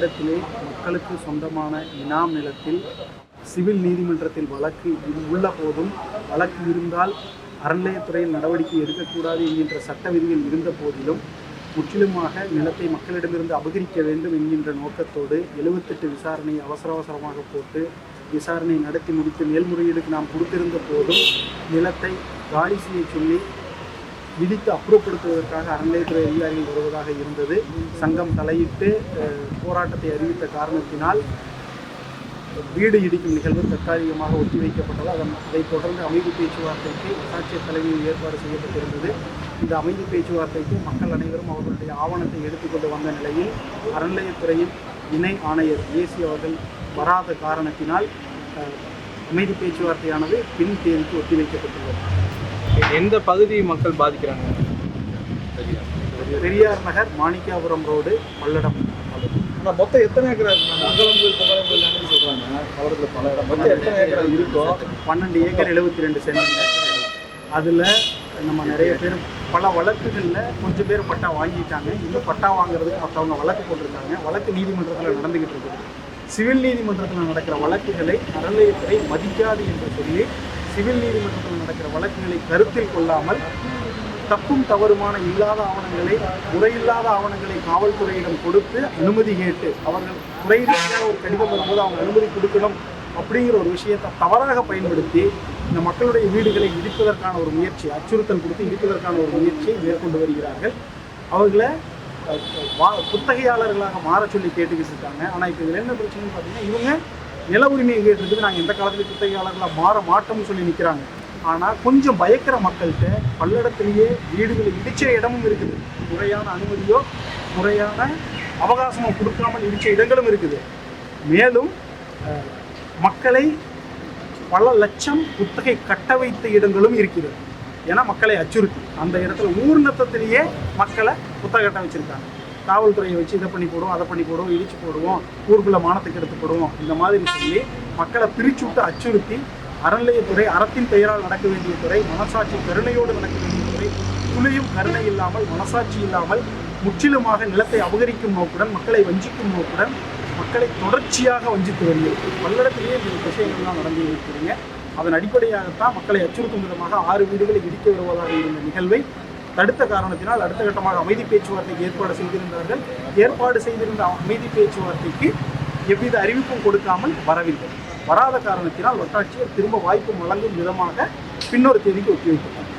தமிழகத்திலே மக்களுக்கு சொந்தமான இனாம் நிலத்தில் சிவில் நீதிமன்றத்தில் வழக்கு உள்ள போதும் வழக்கு இருந்தால் அறநிலையத்துறையில் நடவடிக்கை எடுக்கக்கூடாது என்கின்ற சட்ட விதிகள் இருந்த போதிலும் முற்றிலுமாக நிலத்தை மக்களிடமிருந்து அபகரிக்க வேண்டும் என்கின்ற நோக்கத்தோடு எழுபத்தெட்டு விசாரணை அவசர அவசரமாக போட்டு விசாரணை நடத்தி முடித்து மேல்முறையீடுக்கு நாம் கொடுத்திருந்த போதும் நிலத்தை காலி செய்ய சொல்லி விதித்து அப்புறப்படுத்துவதற்காக அறநிலையத்துறை அதிகாரிகள் வருவதாக இருந்தது. சங்கம் தலையிட்டு போராட்டத்தை அறிவித்த காரணத்தினால் வீடு இடிக்கும் நிகழ்வு தற்காலிகமாக ஒத்திவைக்கப்பட்டது அதன் அதைத் தொடர்ந்து அமைதி பேச்சுவார்த்தைக்கு ஆட்சியர் தலைமையில் ஏற்பாடு செய்யப்பட்டிருந்தது. இந்த அமைதி பேச்சுவார்த்தைக்கு மக்கள் அனைவரும் அவர்களுடைய ஆவணத்தை எடுத்துக்கொண்டு வந்த நிலையில் அறநிலையத்துறையின் இணை ஆணையர் ஏசி அவர்கள் வராத காரணத்தினால் அமைதி பேச்சுவார்த்தையானது பின் தேதிக்கு ஒத்திவைக்கப்பட்டுள்ளது. எந்த பகுதி மக்கள் பாதிக்கிறாங்க? பெரியார் நகர் மாணிக்காபுரம் ரோடு பல்லடம் ஆனா மொத்தம் எத்தனை ஏக்கர் மங்களம்பு புகழம்பு சொல்றாங்க. அவரத்துல பல இடம். மொத்தம் எத்தனை ஏக்கர் இருக்கும் பன்னெண்டு ஏக்கர் எழுபத்தி ரெண்டு சென்ட். அதில் நம்ம நிறைய பேர் பல வழக்குகளில் கொஞ்சம் பேர் பட்டா வாங்கிட்டாங்க. இன்னும் பட்டா வாங்குறதுக்கு மற்றவங்க வழக்கு போட்டிருக்காங்க. வழக்கு நீதிமன்றத்தில் நடந்துக்கிட்டு இருக்குது. சிவில் நீதிமன்றத்தில் நடக்கிற வழக்குகளை அறநிலையத்துறை மதிக்காது என்று சொல்லி சிவில் நீதிமன்றத்தில் நடக்கிற வழக்குகளை கருத்தில் கொள்ளாமல் தப்பும் தவறுமான இல்லாத ஆவணங்களை முறையில்லாத ஆவணங்களை காவல்துறையிடம் கொடுத்து அனுமதி கேட்டு அவர்கள் முறையில்லாத ஒரு கடிதம் வரும்போது அவங்க அனுமதி கொடுக்கணும் அப்படிங்கிற ஒரு விஷயத்தை தவறாக பயன்படுத்தி இந்த மக்களுடைய வீடுகளை இடிப்பதற்கான ஒரு முயற்சி அச்சுறுத்தல் கொடுத்து இடிப்பதற்கான ஒரு முயற்சியை மேற்கொண்டு வருகிறார்கள். அவர்களை வா- குத்தகையாளர்களாக மாற சொல்லி கேட்டுக்கிட்டு இருக்காங்க. ஆனால் இப்போ இதில் என்ன பிரச்சனைன்னு பார்த்தீங்கன்னா இவங்க நில உரிமை கேட்டுறதுக்கு நாங்கள் எந்த காலத்துலையும் குத்தகையாளர்களாக மாற மாட்டோம்னு சொல்லி நிற்கிறாங்க ஆனால் கொஞ்சம் பயக்கிற மக்கள்கிட்ட பல்லடத்திலேயே வீடுகளை இடிச்ச இடமும் இருக்குது. முறையான அனுமதியோ முறையான அவகாசமோ கொடுக்காமல் இடிச்ச இடங்களும் இருக்குது. மேலும் மக்களை பல லட்சம் குத்தகை கட்ட வைத்த இடங்களும் இருக்கிறது. ஏன்னா மக்களை அச்சுறுத்தி. அந்த இடத்துல ஊர்நத்தத்திலேயே மக்களை குத்தகை கட்ட வச்சுருக்காங்க. காவல்துறையை வச்சு இதை பண்ணி போடுவோம் அதை பண்ணி போடுவோம் இடிச்சு போடுவோம் ஊருக்குள்ள மானத்துக்கு எடுத்து போடுவோம் இந்த மாதிரி சொல்லி மக்களை பிரிச்சு விட்டு அச்சுறுத்தி அறநிலையத்துறை அறத்தின் பெயரால் நடக்க வேண்டிய துறை மனசாட்சி கருணையோடு நடக்க வேண்டிய துறை துளியும் கருணை இல்லாமல் மனசாட்சி இல்லாமல் முற்றிலுமாக நிலத்தை அபகரிக்கும் நோக்குடன் மக்களை வஞ்சிக்கும் நோக்குடன் மக்களை தொடர்ச்சியாக வஞ்சித்து வருகிறது. பல்லடத்திலேயே இந்த விஷயங்கள்லாம் நடந்து இருக்கிறீங்க அதன் அடிப்படையாகத்தான் மக்களை அச்சுறுத்தும் விதமாக ஆறு வீடுகளை இடிக்க வருவதாக இருந்த நிகழ்வை தடுத்த காரணத்தினால் அடுத்த கட்டமாக அமைதி பேச்சுவார்த்தைக்கு ஏற்பாடு செய்திருந்தார்கள். ஏற்பாடு செய்திருந்த அமைதி பேச்சுவார்த்தைக்கு எவ்வித அறிவிப்பும் கொடுக்காமல் வரவில்லை. வராத காரணத்தினால் வட்டாட்சியர் திரும்ப வாய்ப்பு வழங்கும் விதமாக பின்னொரு தேதிக்கு ஒத்திவைத்தார்